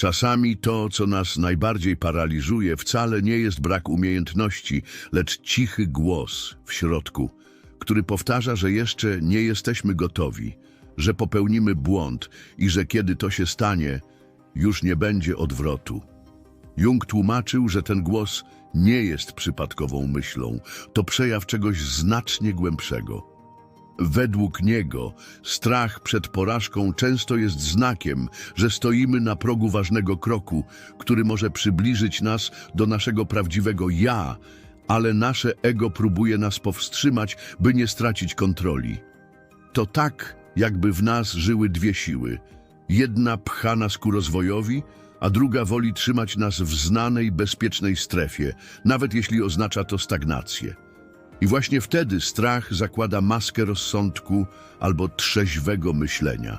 Czasami to, co nas najbardziej paraliżuje, wcale nie jest brak umiejętności, lecz cichy głos w środku, który powtarza, że jeszcze nie jesteśmy gotowi, że popełnimy błąd i że kiedy to się stanie, już nie będzie odwrotu. Jung tłumaczył, że ten głos nie jest przypadkową myślą, to przejaw czegoś znacznie głębszego. Według niego strach przed porażką często jest znakiem, że stoimy na progu ważnego kroku, który może przybliżyć nas do naszego prawdziwego ja, ale nasze ego próbuje nas powstrzymać, by nie stracić kontroli. To tak, jakby w nas żyły dwie siły. Jedna pcha nas ku rozwojowi, a druga woli trzymać nas w znanej, bezpiecznej strefie, nawet jeśli oznacza to stagnację. I właśnie wtedy strach zakłada maskę rozsądku albo trzeźwego myślenia.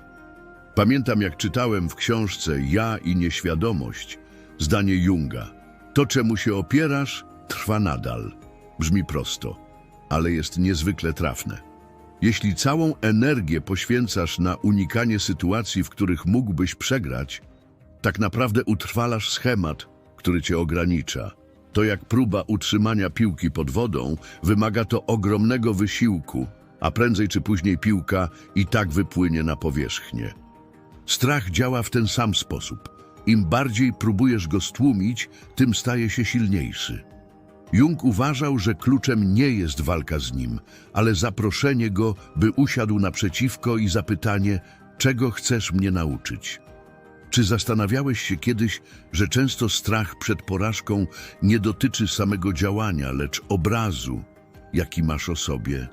Pamiętam, jak czytałem w książce Ja i nieświadomość zdanie Junga. To, czemu się opierasz, trwa nadal. Brzmi prosto, ale jest niezwykle trafne. Jeśli całą energię poświęcasz na unikanie sytuacji, w których mógłbyś przegrać, tak naprawdę utrwalasz schemat, który cię ogranicza. To jak próba utrzymania piłki pod wodą, wymaga to ogromnego wysiłku, a prędzej czy później piłka i tak wypłynie na powierzchnię. Strach działa w ten sam sposób. Im bardziej próbujesz go stłumić, tym staje się silniejszy. Jung uważał, że kluczem nie jest walka z nim, ale zaproszenie go, by usiadł naprzeciwko i zapytanie, czego chcesz mnie nauczyć. Czy zastanawiałeś się kiedyś, że często strach przed porażką nie dotyczy samego działania, lecz obrazu, jaki masz o sobie?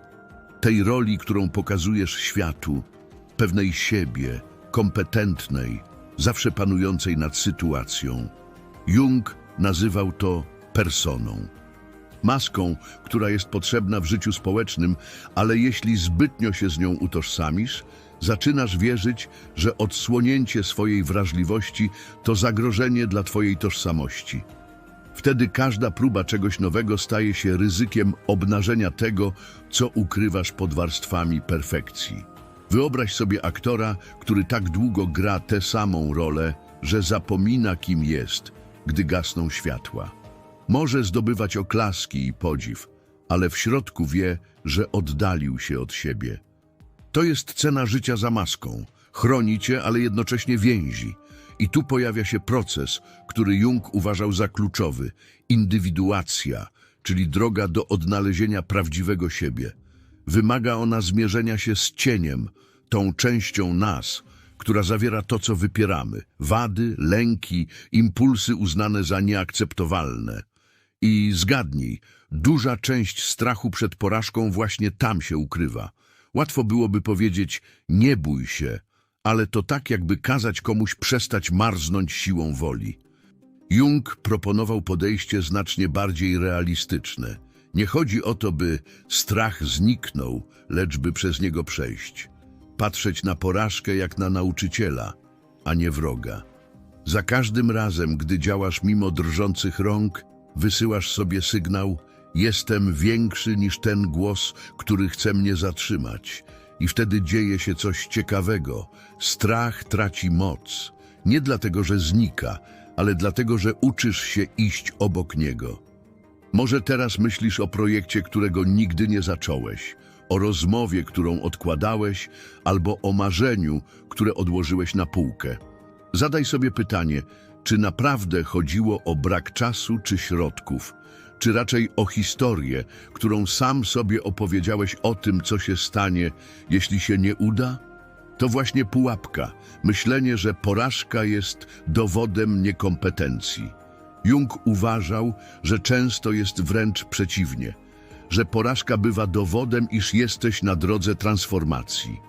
Tej roli, którą pokazujesz światu, pewnej siebie, kompetentnej, zawsze panującej nad sytuacją. Jung nazywał to personą. Maską, która jest potrzebna w życiu społecznym, ale jeśli zbytnio się z nią utożsamisz, zaczynasz wierzyć, że odsłonięcie swojej wrażliwości to zagrożenie dla twojej tożsamości. Wtedy każda próba czegoś nowego staje się ryzykiem obnażenia tego, co ukrywasz pod warstwami perfekcji. Wyobraź sobie aktora, który tak długo gra tę samą rolę, że zapomina kim jest, gdy gasną światła. Może zdobywać oklaski i podziw, ale w środku wie, że oddalił się od siebie. To jest cena życia za maską. Chroni cię, ale jednocześnie więzi. I tu pojawia się proces, który Jung uważał za kluczowy indywiduacja, czyli droga do odnalezienia prawdziwego siebie. Wymaga ona zmierzenia się z cieniem, tą częścią nas, która zawiera to, co wypieramy wady, lęki, impulsy uznane za nieakceptowalne. I zgadnij, duża część strachu przed porażką właśnie tam się ukrywa. Łatwo byłoby powiedzieć, nie bój się, ale to tak jakby kazać komuś przestać marznąć siłą woli. Jung proponował podejście znacznie bardziej realistyczne. Nie chodzi o to, by strach zniknął, lecz by przez niego przejść. Patrzeć na porażkę jak na nauczyciela, a nie wroga. Za każdym razem, gdy działasz mimo drżących rąk, wysyłasz sobie sygnał Jestem większy niż ten głos, który chce mnie zatrzymać. I wtedy dzieje się coś ciekawego. Strach traci moc. Nie dlatego, że znika, ale dlatego, że uczysz się iść obok niego. Może teraz myślisz o projekcie, którego nigdy nie zacząłeś, o rozmowie, którą odkładałeś, albo o marzeniu, które odłożyłeś na półkę. Zadaj sobie pytanie, czy naprawdę chodziło o brak czasu czy środków, czy raczej o historię, którą sam sobie opowiedziałeś o tym, co się stanie, jeśli się nie uda? To właśnie pułapka, myślenie, że porażka jest dowodem niekompetencji. Jung uważał, że często jest wręcz przeciwnie, że porażka bywa dowodem, iż jesteś na drodze transformacji.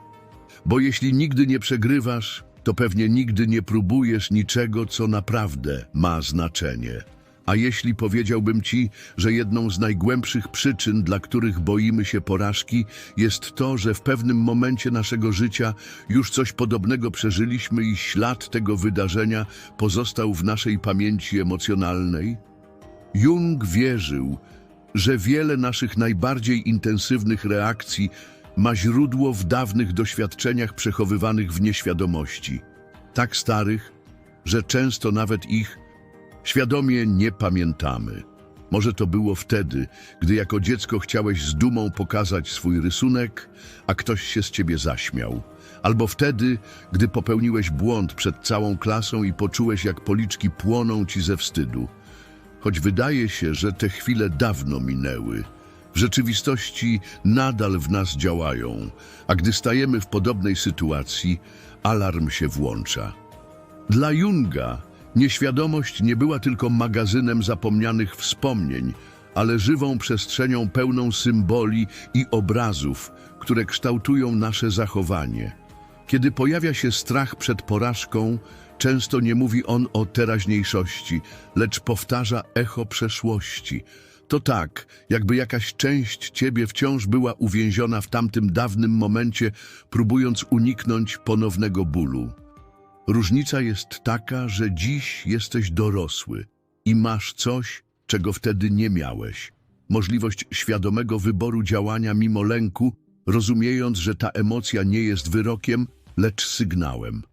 Bo jeśli nigdy nie przegrywasz, to pewnie nigdy nie próbujesz niczego, co naprawdę ma znaczenie. A jeśli powiedziałbym ci, że jedną z najgłębszych przyczyn, dla których boimy się porażki, jest to, że w pewnym momencie naszego życia już coś podobnego przeżyliśmy i ślad tego wydarzenia pozostał w naszej pamięci emocjonalnej? Jung wierzył, że wiele naszych najbardziej intensywnych reakcji ma źródło w dawnych doświadczeniach przechowywanych w nieświadomości, tak starych, że często nawet ich świadomie nie pamiętamy. Może to było wtedy, gdy jako dziecko chciałeś z dumą pokazać swój rysunek, a ktoś się z ciebie zaśmiał. Albo wtedy, gdy popełniłeś błąd przed całą klasą i poczułeś, jak policzki płoną ci ze wstydu. Choć wydaje się, że te chwile dawno minęły, w rzeczywistości nadal w nas działają, a gdy stajemy w podobnej sytuacji, alarm się włącza. Dla Junga nieświadomość nie była tylko magazynem zapomnianych wspomnień, ale żywą przestrzenią pełną symboli i obrazów, które kształtują nasze zachowanie. Kiedy pojawia się strach przed porażką, często nie mówi on o teraźniejszości, lecz powtarza echo przeszłości. To tak, jakby jakaś część ciebie wciąż była uwięziona w tamtym dawnym momencie, próbując uniknąć ponownego bólu. Różnica jest taka, że dziś jesteś dorosły i masz coś, czego wtedy nie miałeś. Możliwość świadomego wyboru działania mimo lęku, rozumiejąc, że ta emocja nie jest wyrokiem, lecz sygnałem.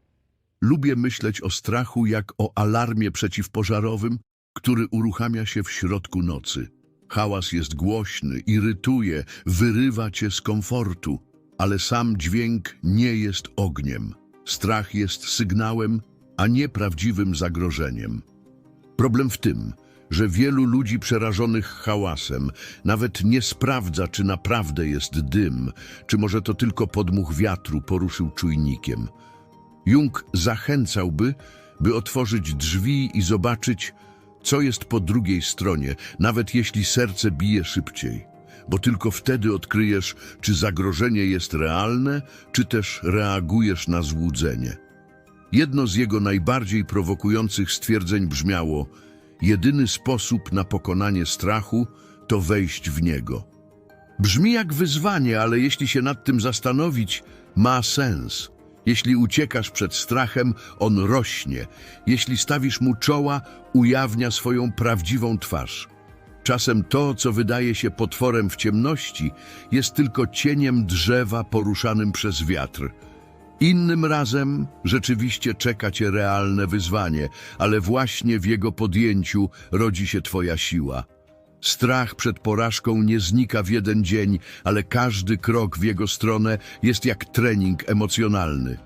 Lubię myśleć o strachu jak o alarmie przeciwpożarowym, który uruchamia się w środku nocy. Hałas jest głośny, irytuje, wyrywa cię z komfortu, ale sam dźwięk nie jest ogniem. Strach jest sygnałem, a nie prawdziwym zagrożeniem. Problem w tym, że wielu ludzi przerażonych hałasem nawet nie sprawdza, czy naprawdę jest dym, czy może to tylko podmuch wiatru poruszył czujnikiem. Jung zachęcałby, by otworzyć drzwi i zobaczyć, co jest po drugiej stronie, nawet jeśli serce bije szybciej. Bo tylko wtedy odkryjesz, czy zagrożenie jest realne, czy też reagujesz na złudzenie. Jedno z jego najbardziej prowokujących stwierdzeń brzmiało: Jedyny sposób na pokonanie strachu to wejść w niego. Brzmi jak wyzwanie, ale jeśli się nad tym zastanowić, ma sens. Jeśli uciekasz przed strachem, on rośnie. Jeśli stawisz mu czoła, ujawnia swoją prawdziwą twarz. Czasem to, co wydaje się potworem w ciemności, jest tylko cieniem drzewa poruszanym przez wiatr. Innym razem rzeczywiście czeka cię realne wyzwanie, ale właśnie w jego podjęciu rodzi się twoja siła. Strach przed porażką nie znika w jeden dzień, ale każdy krok w jego stronę jest jak trening emocjonalny.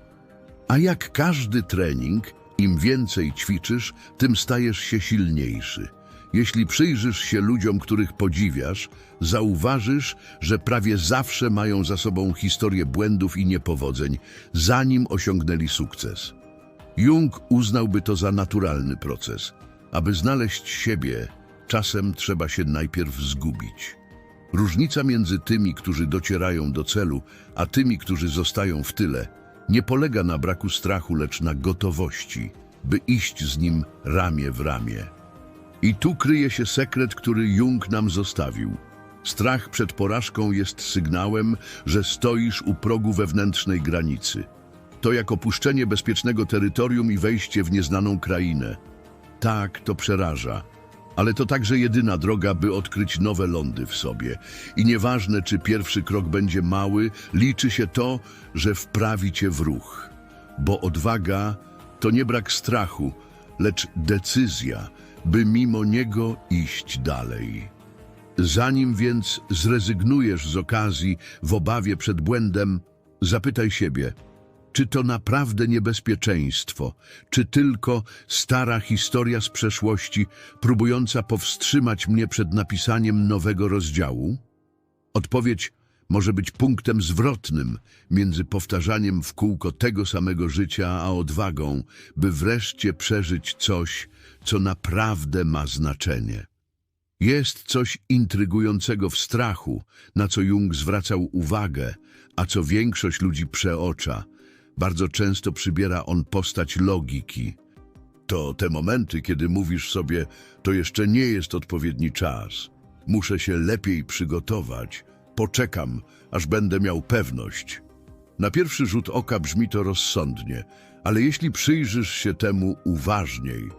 A jak każdy trening, im więcej ćwiczysz, tym stajesz się silniejszy. Jeśli przyjrzysz się ludziom, których podziwiasz, zauważysz, że prawie zawsze mają za sobą historię błędów i niepowodzeń, zanim osiągnęli sukces. Jung uznałby to za naturalny proces. Aby znaleźć siebie, czasem trzeba się najpierw zgubić. Różnica między tymi, którzy docierają do celu, a tymi, którzy zostają w tyle, nie polega na braku strachu, lecz na gotowości, by iść z nim ramię w ramię. I tu kryje się sekret, który Jung nam zostawił. Strach przed porażką jest sygnałem, że stoisz u progu wewnętrznej granicy. To jak opuszczenie bezpiecznego terytorium i wejście w nieznaną krainę. Tak, to przeraża, ale to także jedyna droga, by odkryć nowe lądy w sobie. I nieważne, czy pierwszy krok będzie mały, liczy się to, że wprawi cię w ruch. Bo odwaga to nie brak strachu, lecz decyzja, by mimo niego iść dalej. Zanim więc zrezygnujesz z okazji w obawie przed błędem, zapytaj siebie, czy to naprawdę niebezpieczeństwo, czy tylko stara historia z przeszłości, próbująca powstrzymać mnie przed napisaniem nowego rozdziału? Odpowiedź może być punktem zwrotnym między powtarzaniem w kółko tego samego życia, a odwagą, by wreszcie przeżyć coś, co naprawdę ma znaczenie. Jest coś intrygującego w strachu, na co Jung zwracał uwagę, a co większość ludzi przeocza. Bardzo często przybiera on postać logiki. To te momenty, kiedy mówisz sobie, to jeszcze nie jest odpowiedni czas. Muszę się lepiej przygotować. Poczekam, aż będę miał pewność. Na pierwszy rzut oka brzmi to rozsądnie, ale jeśli przyjrzysz się temu uważniej,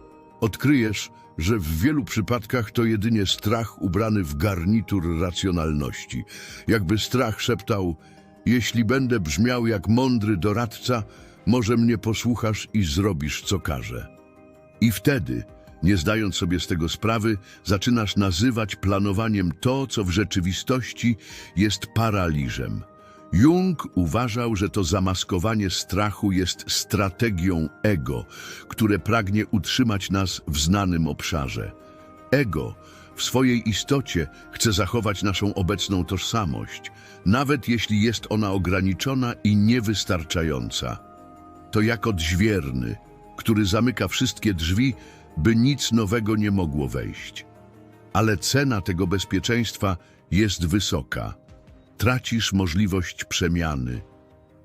odkryjesz, że w wielu przypadkach to jedynie strach ubrany w garnitur racjonalności. Jakby strach szeptał, jeśli będę brzmiał jak mądry doradca, może mnie posłuchasz i zrobisz, co każę. I wtedy, nie zdając sobie z tego sprawy, zaczynasz nazywać planowaniem to, co w rzeczywistości jest paraliżem. Jung uważał, że to zamaskowanie strachu jest strategią ego, które pragnie utrzymać nas w znanym obszarze. Ego w swojej istocie chce zachować naszą obecną tożsamość, nawet jeśli jest ona ograniczona i niewystarczająca. To jak odźwierny, który zamyka wszystkie drzwi, by nic nowego nie mogło wejść. Ale cena tego bezpieczeństwa jest wysoka. Tracisz możliwość przemiany.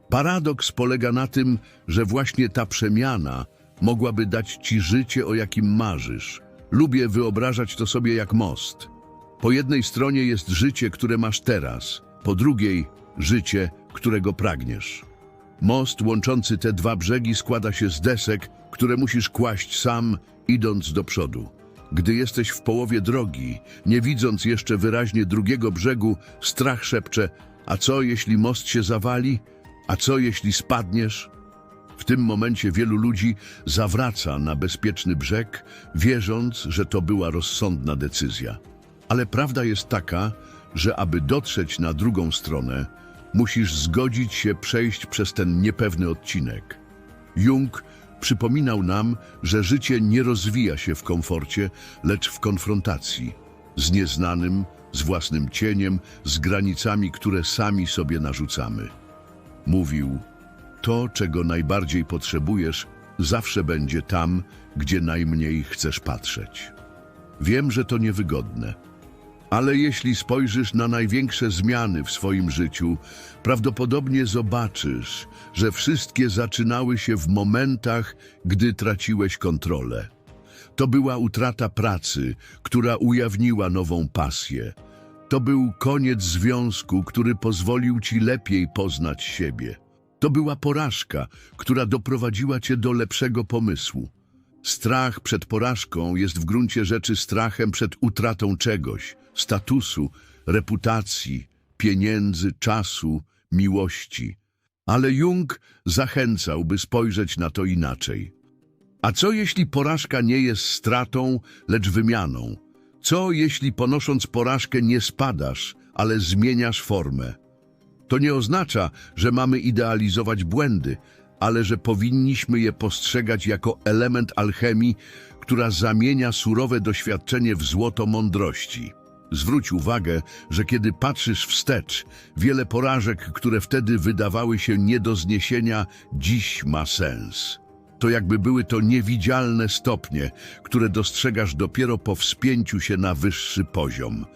Paradoks polega na tym, że właśnie ta przemiana mogłaby dać ci życie, o jakim marzysz. Lubię wyobrażać to sobie jak most. Po jednej stronie jest życie, które masz teraz, po drugiej życie, którego pragniesz. Most łączący te dwa brzegi składa się z desek, które musisz kłaść sam, idąc do przodu. Gdy jesteś w połowie drogi, nie widząc jeszcze wyraźnie drugiego brzegu, strach szepcze: A co jeśli most się zawali? A co jeśli spadniesz? W tym momencie wielu ludzi zawraca na bezpieczny brzeg, wierząc, że to była rozsądna decyzja. Ale prawda jest taka, że aby dotrzeć na drugą stronę, musisz zgodzić się przejść przez ten niepewny odcinek. Jung przypominał nam, że życie nie rozwija się w komforcie, lecz w konfrontacji z nieznanym, z własnym cieniem, z granicami, które sami sobie narzucamy. Mówił, to, czego najbardziej potrzebujesz, zawsze będzie tam, gdzie najmniej chcesz patrzeć. Wiem, że to niewygodne, ale jeśli spojrzysz na największe zmiany w swoim życiu, prawdopodobnie zobaczysz, że wszystkie zaczynały się w momentach, gdy traciłeś kontrolę. To była utrata pracy, która ujawniła nową pasję. To był koniec związku, który pozwolił ci lepiej poznać siebie. To była porażka, która doprowadziła cię do lepszego pomysłu. Strach przed porażką jest w gruncie rzeczy strachem przed utratą czegoś statusu, reputacji, pieniędzy, czasu, miłości. Ale Jung zachęcał, by spojrzeć na to inaczej. A co jeśli porażka nie jest stratą, lecz wymianą? Co jeśli ponosząc porażkę nie spadasz, ale zmieniasz formę? To nie oznacza, że mamy idealizować błędy, ale że powinniśmy je postrzegać jako element alchemii, która zamienia surowe doświadczenie w złoto mądrości. Zwróć uwagę, że kiedy patrzysz wstecz, wiele porażek, które wtedy wydawały się nie do zniesienia, dziś ma sens. To jakby były to niewidzialne stopnie, które dostrzegasz dopiero po wspięciu się na wyższy poziom.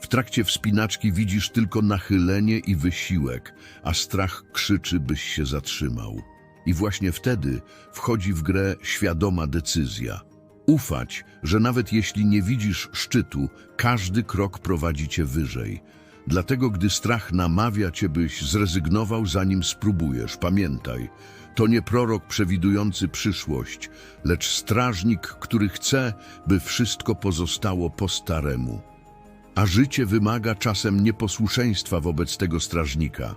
W trakcie wspinaczki widzisz tylko nachylenie i wysiłek, a strach krzyczy, byś się zatrzymał. I właśnie wtedy wchodzi w grę świadoma decyzja. Ufać, że nawet jeśli nie widzisz szczytu, każdy krok prowadzi cię wyżej. Dlatego, gdy strach namawia cię, byś zrezygnował, zanim spróbujesz, pamiętaj, to nie prorok przewidujący przyszłość, lecz strażnik, który chce, by wszystko pozostało po staremu. A życie wymaga czasem nieposłuszeństwa wobec tego strażnika.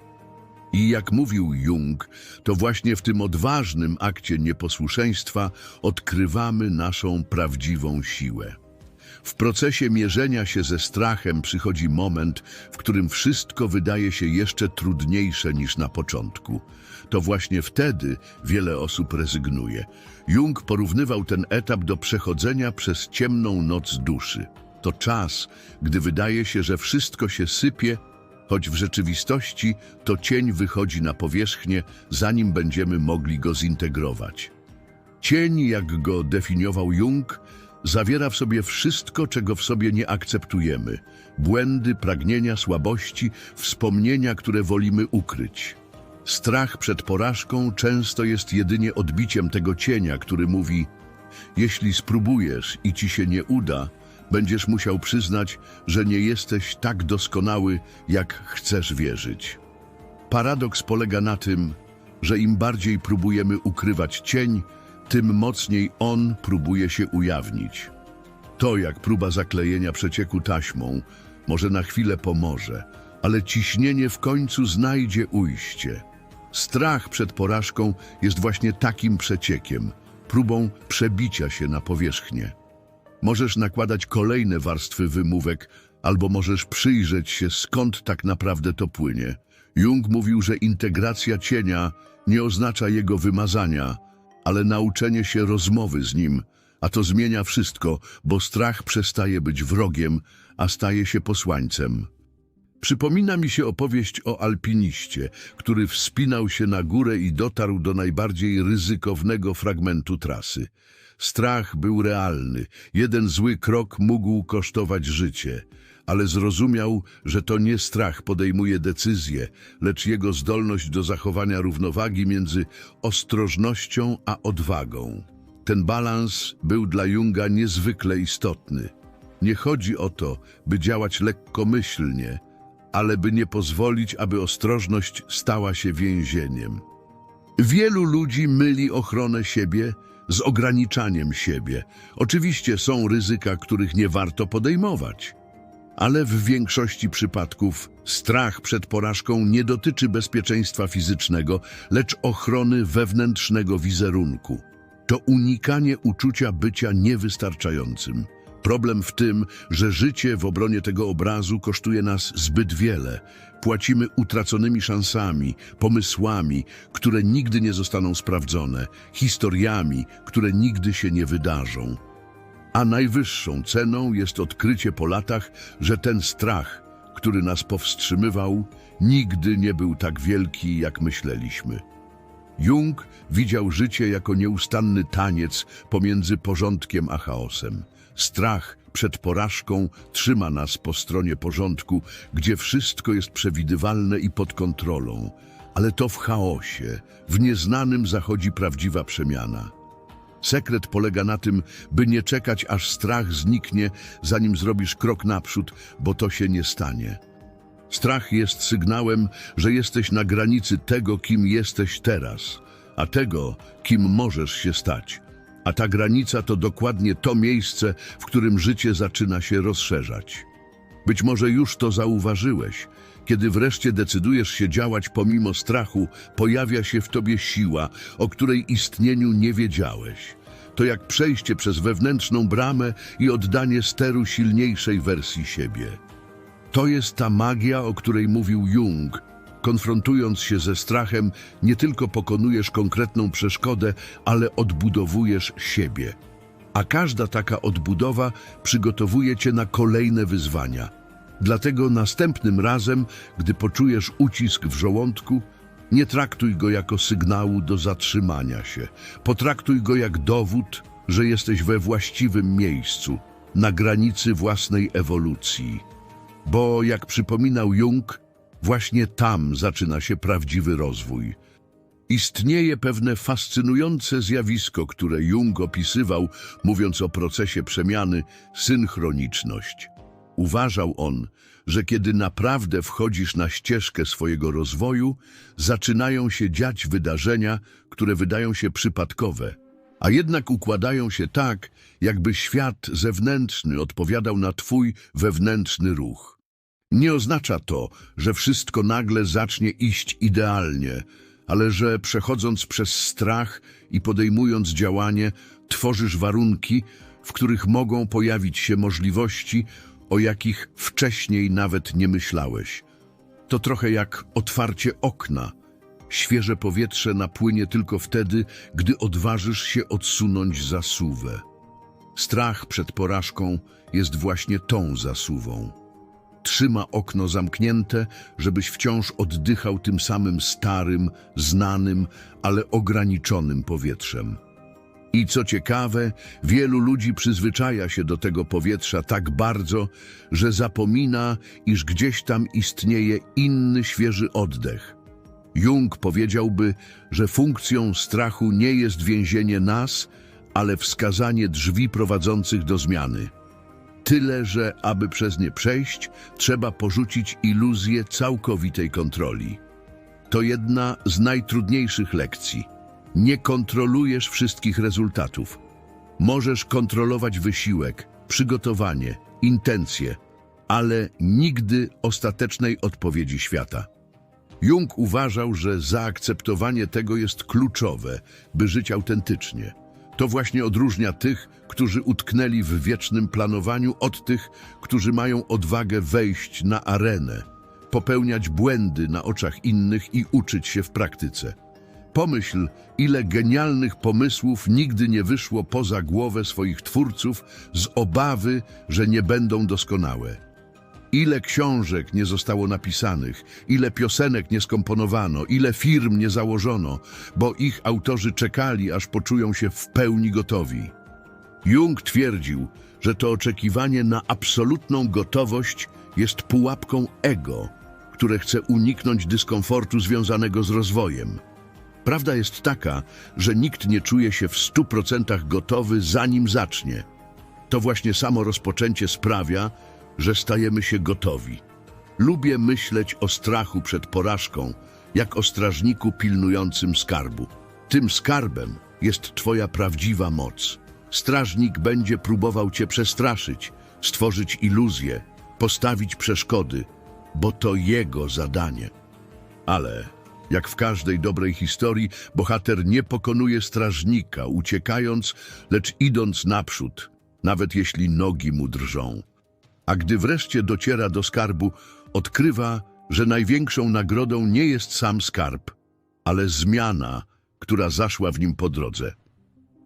I jak mówił Jung, to właśnie w tym odważnym akcie nieposłuszeństwa odkrywamy naszą prawdziwą siłę. W procesie mierzenia się ze strachem przychodzi moment, w którym wszystko wydaje się jeszcze trudniejsze niż na początku. To właśnie wtedy wiele osób rezygnuje. Jung porównywał ten etap do przechodzenia przez ciemną noc duszy. To czas, gdy wydaje się, że wszystko się sypie, choć w rzeczywistości to cień wychodzi na powierzchnię, zanim będziemy mogli go zintegrować. Cień, jak go definiował Jung, zawiera w sobie wszystko, czego w sobie nie akceptujemy. Błędy, pragnienia, słabości, wspomnienia, które wolimy ukryć. Strach przed porażką często jest jedynie odbiciem tego cienia, który mówi jeśli spróbujesz i ci się nie uda, będziesz musiał przyznać, że nie jesteś tak doskonały, jak chcesz wierzyć. Paradoks polega na tym, że im bardziej próbujemy ukrywać cień, tym mocniej on próbuje się ujawnić. To, jak próba zaklejenia przecieku taśmą, może na chwilę pomoże, ale ciśnienie w końcu znajdzie ujście. Strach przed porażką jest właśnie takim przeciekiem. próbą przebicia się na powierzchnię. Możesz nakładać kolejne warstwy wymówek, albo możesz przyjrzeć się, skąd tak naprawdę to płynie. Jung mówił, że integracja cienia nie oznacza jego wymazania, ale nauczenie się rozmowy z nim, a to zmienia wszystko, bo strach przestaje być wrogiem, a staje się posłańcem. Przypomina mi się opowieść o alpiniście, który wspinał się na górę i dotarł do najbardziej ryzykownego fragmentu trasy. Strach był realny. Jeden zły krok mógł kosztować życie, ale zrozumiał, że to nie strach podejmuje decyzje, lecz jego zdolność do zachowania równowagi między ostrożnością a odwagą. Ten balans był dla Junga niezwykle istotny. Nie chodzi o to, by działać lekkomyślnie, ale by nie pozwolić, aby ostrożność stała się więzieniem. Wielu ludzi myli ochronę siebie z ograniczaniem siebie. Oczywiście są ryzyka, których nie warto podejmować. Ale w większości przypadków strach przed porażką nie dotyczy bezpieczeństwa fizycznego, lecz ochrony wewnętrznego wizerunku. To unikanie uczucia bycia niewystarczającym. Problem w tym, że życie w obronie tego obrazu kosztuje nas zbyt wiele. Płacimy utraconymi szansami, pomysłami, które nigdy nie zostaną sprawdzone, historiami, które nigdy się nie wydarzą. A najwyższą ceną jest odkrycie po latach, że ten strach, który nas powstrzymywał, nigdy nie był tak wielki, jak myśleliśmy. Jung widział życie jako nieustanny taniec pomiędzy porządkiem a chaosem. Strach przed porażką trzyma nas po stronie porządku, gdzie wszystko jest przewidywalne i pod kontrolą. Ale to w chaosie, w nieznanym zachodzi prawdziwa przemiana. Sekret polega na tym, by nie czekać, aż strach zniknie, zanim zrobisz krok naprzód, bo to się nie stanie. Strach jest sygnałem, że jesteś na granicy tego, kim jesteś teraz, a tego, kim możesz się stać. A ta granica to dokładnie to miejsce, w którym życie zaczyna się rozszerzać. Być może już to zauważyłeś. Kiedy wreszcie decydujesz się działać pomimo strachu, pojawia się w tobie siła, o której istnieniu nie wiedziałeś. To jak przejście przez wewnętrzną bramę i oddanie steru silniejszej wersji siebie. To jest ta magia, o której mówił Jung. Konfrontując się ze strachem, nie tylko pokonujesz konkretną przeszkodę, ale odbudowujesz siebie. A każda taka odbudowa przygotowuje cię na kolejne wyzwania. Dlatego następnym razem, gdy poczujesz ucisk w żołądku, nie traktuj go jako sygnału do zatrzymania się. Potraktuj go jak dowód, że jesteś we właściwym miejscu, na granicy własnej ewolucji. Bo, jak przypominał Jung, właśnie tam zaczyna się prawdziwy rozwój. Istnieje pewne fascynujące zjawisko, które Jung opisywał, mówiąc o procesie przemiany, synchroniczność. Uważał on, że kiedy naprawdę wchodzisz na ścieżkę swojego rozwoju, zaczynają się dziać wydarzenia, które wydają się przypadkowe, a jednak układają się tak, jakby świat zewnętrzny odpowiadał na twój wewnętrzny ruch. Nie oznacza to, że wszystko nagle zacznie iść idealnie, ale że przechodząc przez strach i podejmując działanie, tworzysz warunki, w których mogą pojawić się możliwości, o jakich wcześniej nawet nie myślałeś. To trochę jak otwarcie okna. Świeże powietrze napłynie tylko wtedy, gdy odważysz się odsunąć zasuwę. Strach przed porażką jest właśnie tą zasuwą. Trzyma okno zamknięte, żebyś wciąż oddychał tym samym starym, znanym, ale ograniczonym powietrzem. I co ciekawe, wielu ludzi przyzwyczaja się do tego powietrza tak bardzo, że zapomina, iż gdzieś tam istnieje inny, świeży oddech. Jung powiedziałby, że funkcją strachu nie jest więzienie nas, ale wskazanie drzwi prowadzących do zmiany. Tyle, że aby przez nie przejść, trzeba porzucić iluzję całkowitej kontroli. To jedna z najtrudniejszych lekcji. Nie kontrolujesz wszystkich rezultatów. Możesz kontrolować wysiłek, przygotowanie, intencje, ale nigdy ostatecznej odpowiedzi świata. Jung uważał, że zaakceptowanie tego jest kluczowe, by żyć autentycznie. To właśnie odróżnia tych, którzy utknęli w wiecznym planowaniu, od tych, którzy mają odwagę wejść na arenę, popełniać błędy na oczach innych i uczyć się w praktyce. Pomyśl, ile genialnych pomysłów nigdy nie wyszło poza głowę swoich twórców z obawy, że nie będą doskonałe. Ile książek nie zostało napisanych, ile piosenek nie skomponowano, ile firm nie założono, bo ich autorzy czekali, aż poczują się w pełni gotowi. Jung twierdził, że to oczekiwanie na absolutną gotowość jest pułapką ego, które chce uniknąć dyskomfortu związanego z rozwojem. Prawda jest taka, że nikt nie czuje się w stu procentach gotowy, zanim zacznie. To właśnie samo rozpoczęcie sprawia, że stajemy się gotowi. Lubię myśleć o strachu przed porażką, jak o strażniku pilnującym skarbu. Tym skarbem jest Twoja prawdziwa moc. Strażnik będzie próbował Cię przestraszyć, stworzyć iluzję, postawić przeszkody, bo to jego zadanie. Ale, jak w każdej dobrej historii, bohater nie pokonuje strażnika, uciekając, lecz idąc naprzód, nawet jeśli nogi mu drżą. A gdy wreszcie dociera do skarbu, odkrywa, że największą nagrodą nie jest sam skarb, ale zmiana, która zaszła w nim po drodze.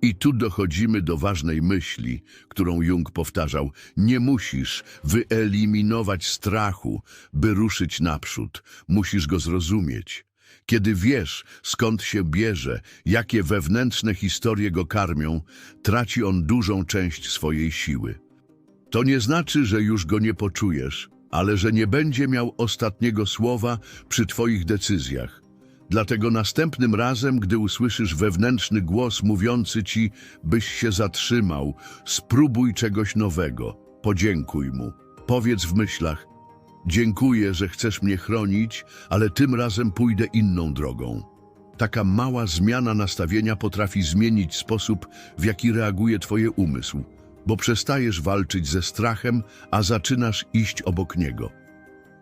I tu dochodzimy do ważnej myśli, którą Jung powtarzał. Nie musisz wyeliminować strachu, by ruszyć naprzód. Musisz go zrozumieć. Kiedy wiesz, skąd się bierze, jakie wewnętrzne historie go karmią, traci on dużą część swojej siły. To nie znaczy, że już go nie poczujesz, ale że nie będzie miał ostatniego słowa przy Twoich decyzjach. Dlatego następnym razem, gdy usłyszysz wewnętrzny głos mówiący Ci, byś się zatrzymał, spróbuj czegoś nowego, podziękuj mu. Powiedz w myślach, dziękuję, że chcesz mnie chronić, ale tym razem pójdę inną drogą. Taka mała zmiana nastawienia potrafi zmienić sposób, w jaki reaguje Twoje umysł bo przestajesz walczyć ze strachem, a zaczynasz iść obok niego.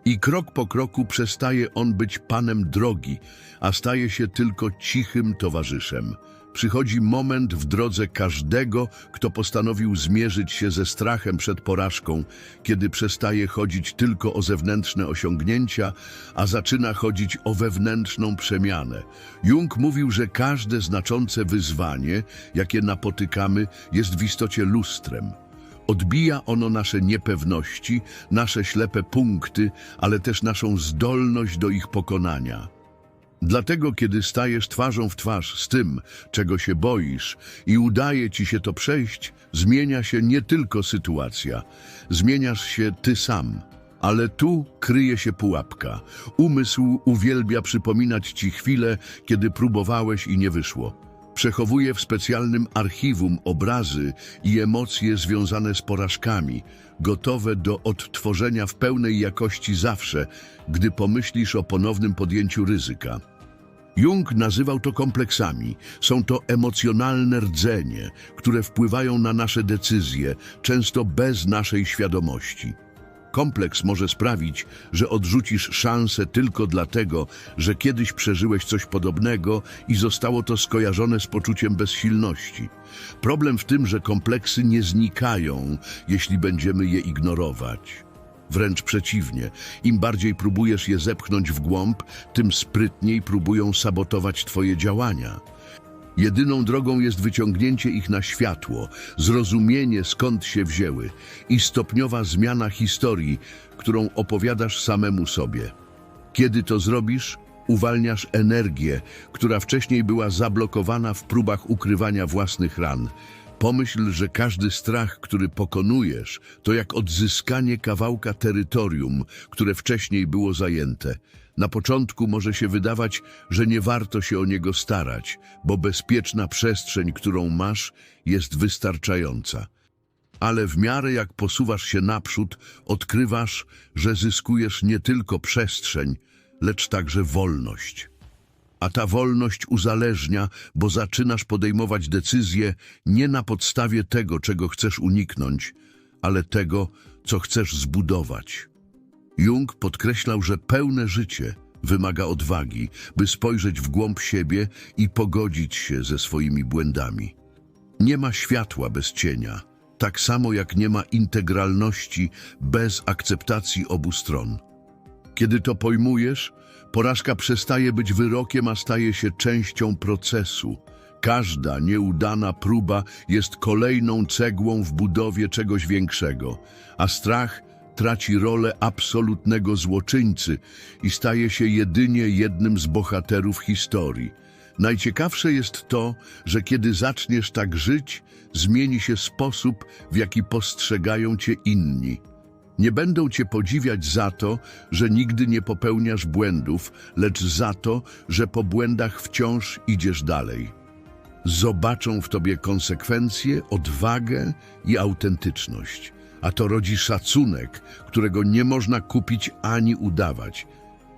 I krok po kroku przestaje on być panem drogi, a staje się tylko cichym towarzyszem. Przychodzi moment w drodze każdego, kto postanowił zmierzyć się ze strachem przed porażką, kiedy przestaje chodzić tylko o zewnętrzne osiągnięcia, a zaczyna chodzić o wewnętrzną przemianę. Jung mówił, że każde znaczące wyzwanie, jakie napotykamy, jest w istocie lustrem. Odbija ono nasze niepewności, nasze ślepe punkty, ale też naszą zdolność do ich pokonania. Dlatego, kiedy stajesz twarzą w twarz z tym, czego się boisz i udaje ci się to przejść, zmienia się nie tylko sytuacja, zmieniasz się ty sam. Ale tu kryje się pułapka. Umysł uwielbia przypominać ci chwilę, kiedy próbowałeś i nie wyszło. Przechowuje w specjalnym archiwum obrazy i emocje związane z porażkami, gotowe do odtworzenia w pełnej jakości zawsze, gdy pomyślisz o ponownym podjęciu ryzyka. Jung nazywał to kompleksami. Są to emocjonalne rdzenie, które wpływają na nasze decyzje, często bez naszej świadomości. Kompleks może sprawić, że odrzucisz szansę tylko dlatego, że kiedyś przeżyłeś coś podobnego i zostało to skojarzone z poczuciem bezsilności. Problem w tym, że kompleksy nie znikają, jeśli będziemy je ignorować. Wręcz przeciwnie, im bardziej próbujesz je zepchnąć w głąb, tym sprytniej próbują sabotować Twoje działania. Jedyną drogą jest wyciągnięcie ich na światło, zrozumienie skąd się wzięły i stopniowa zmiana historii, którą opowiadasz samemu sobie. Kiedy to zrobisz, uwalniasz energię, która wcześniej była zablokowana w próbach ukrywania własnych ran. Pomyśl, że każdy strach, który pokonujesz, to jak odzyskanie kawałka terytorium, które wcześniej było zajęte. Na początku może się wydawać, że nie warto się o niego starać, bo bezpieczna przestrzeń, którą masz, jest wystarczająca. Ale w miarę jak posuwasz się naprzód, odkrywasz, że zyskujesz nie tylko przestrzeń, lecz także wolność. A ta wolność uzależnia, bo zaczynasz podejmować decyzje nie na podstawie tego, czego chcesz uniknąć, ale tego, co chcesz zbudować. Jung podkreślał, że pełne życie wymaga odwagi, by spojrzeć w głąb siebie i pogodzić się ze swoimi błędami. Nie ma światła bez cienia, tak samo jak nie ma integralności bez akceptacji obu stron. Kiedy to pojmujesz, porażka przestaje być wyrokiem, a staje się częścią procesu. Każda nieudana próba jest kolejną cegłą w budowie czegoś większego, a strach traci rolę absolutnego złoczyńcy i staje się jedynie jednym z bohaterów historii. Najciekawsze jest to, że kiedy zaczniesz tak żyć, zmieni się sposób, w jaki postrzegają cię inni. Nie będą cię podziwiać za to, że nigdy nie popełniasz błędów, lecz za to, że po błędach wciąż idziesz dalej. Zobaczą w tobie konsekwencje, odwagę i autentyczność, a to rodzi szacunek, którego nie można kupić ani udawać.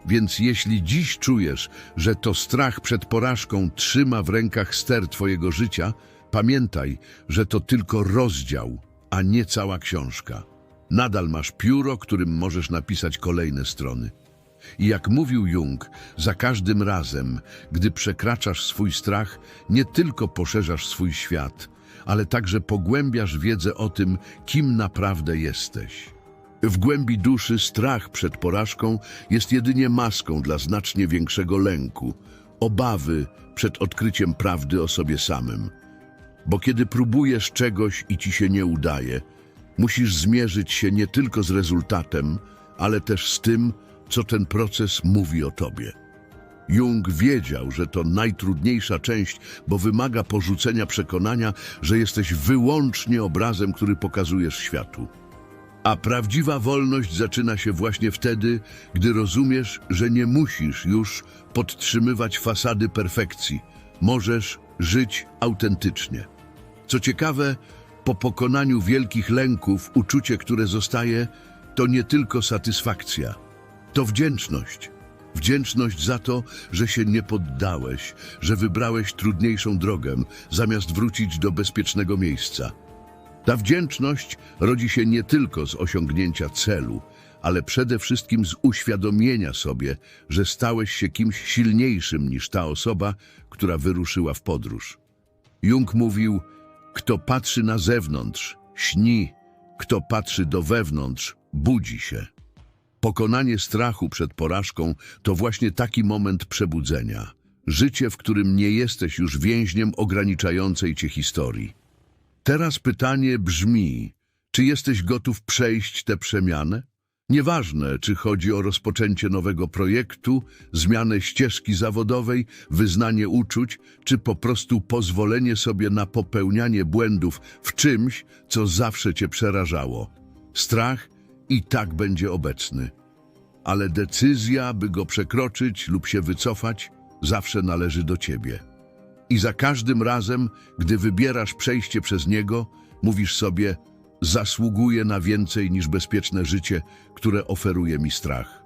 Więc jeśli dziś czujesz, że to strach przed porażką trzyma w rękach ster twojego życia, pamiętaj, że to tylko rozdział, a nie cała książka. Nadal masz pióro, którym możesz napisać kolejne strony. I jak mówił Jung, za każdym razem, gdy przekraczasz swój strach, nie tylko poszerzasz swój świat, ale także pogłębiasz wiedzę o tym, kim naprawdę jesteś. W głębi duszy strach przed porażką jest jedynie maską dla znacznie większego lęku, obawy przed odkryciem prawdy o sobie samym. Bo kiedy próbujesz czegoś i ci się nie udaje, musisz zmierzyć się nie tylko z rezultatem, ale też z tym, co ten proces mówi o tobie. Jung wiedział, że to najtrudniejsza część, bo wymaga porzucenia przekonania, że jesteś wyłącznie obrazem, który pokazujesz światu. A prawdziwa wolność zaczyna się właśnie wtedy, gdy rozumiesz, że nie musisz już podtrzymywać fasady perfekcji. Możesz żyć autentycznie. Co ciekawe, po pokonaniu wielkich lęków, uczucie, które zostaje, to nie tylko satysfakcja, to wdzięczność. Wdzięczność za to, że się nie poddałeś, że wybrałeś trudniejszą drogę, zamiast wrócić do bezpiecznego miejsca. Ta wdzięczność rodzi się nie tylko z osiągnięcia celu, ale przede wszystkim z uświadomienia sobie, że stałeś się kimś silniejszym niż ta osoba, która wyruszyła w podróż. Jung mówił, kto patrzy na zewnątrz, śni, kto patrzy do wewnątrz, budzi się. Pokonanie strachu przed porażką to właśnie taki moment przebudzenia. Życie, w którym nie jesteś już więźniem ograniczającej cię historii. Teraz pytanie brzmi, czy jesteś gotów przejść tę przemianę? Nieważne, czy chodzi o rozpoczęcie nowego projektu, zmianę ścieżki zawodowej, wyznanie uczuć, czy po prostu pozwolenie sobie na popełnianie błędów w czymś, co zawsze cię przerażało. Strach i tak będzie obecny. Ale decyzja, by go przekroczyć lub się wycofać, zawsze należy do ciebie. I za każdym razem, gdy wybierasz przejście przez niego, mówisz sobie, zasługuję na więcej niż bezpieczne życie, które oferuje mi strach.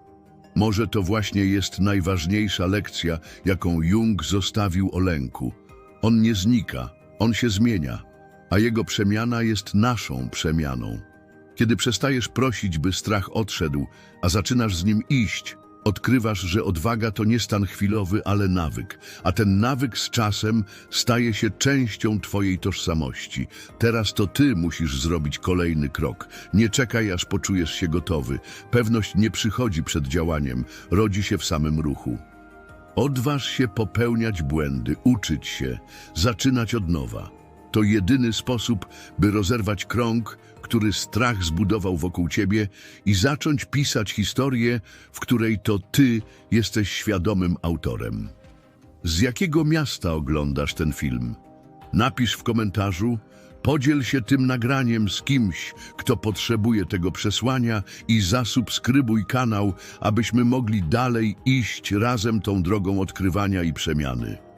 Może to właśnie jest najważniejsza lekcja, jaką Jung zostawił o lęku. On nie znika, on się zmienia, a jego przemiana jest naszą przemianą. Kiedy przestajesz prosić, by strach odszedł, a zaczynasz z nim iść, odkrywasz, że odwaga to nie stan chwilowy, ale nawyk, a ten nawyk z czasem staje się częścią twojej tożsamości. Teraz to ty musisz zrobić kolejny krok. Nie czekaj, aż poczujesz się gotowy. Pewność nie przychodzi przed działaniem, rodzi się w samym ruchu. Odważ się popełniać błędy, uczyć się, zaczynać od nowa. To jedyny sposób, by rozerwać krąg, który strach zbudował wokół ciebie i zacząć pisać historię, w której to ty jesteś świadomym autorem. Z jakiego miasta oglądasz ten film? Napisz w komentarzu, podziel się tym nagraniem z kimś, kto potrzebuje tego przesłania i zasubskrybuj kanał, abyśmy mogli dalej iść razem tą drogą odkrywania i przemiany.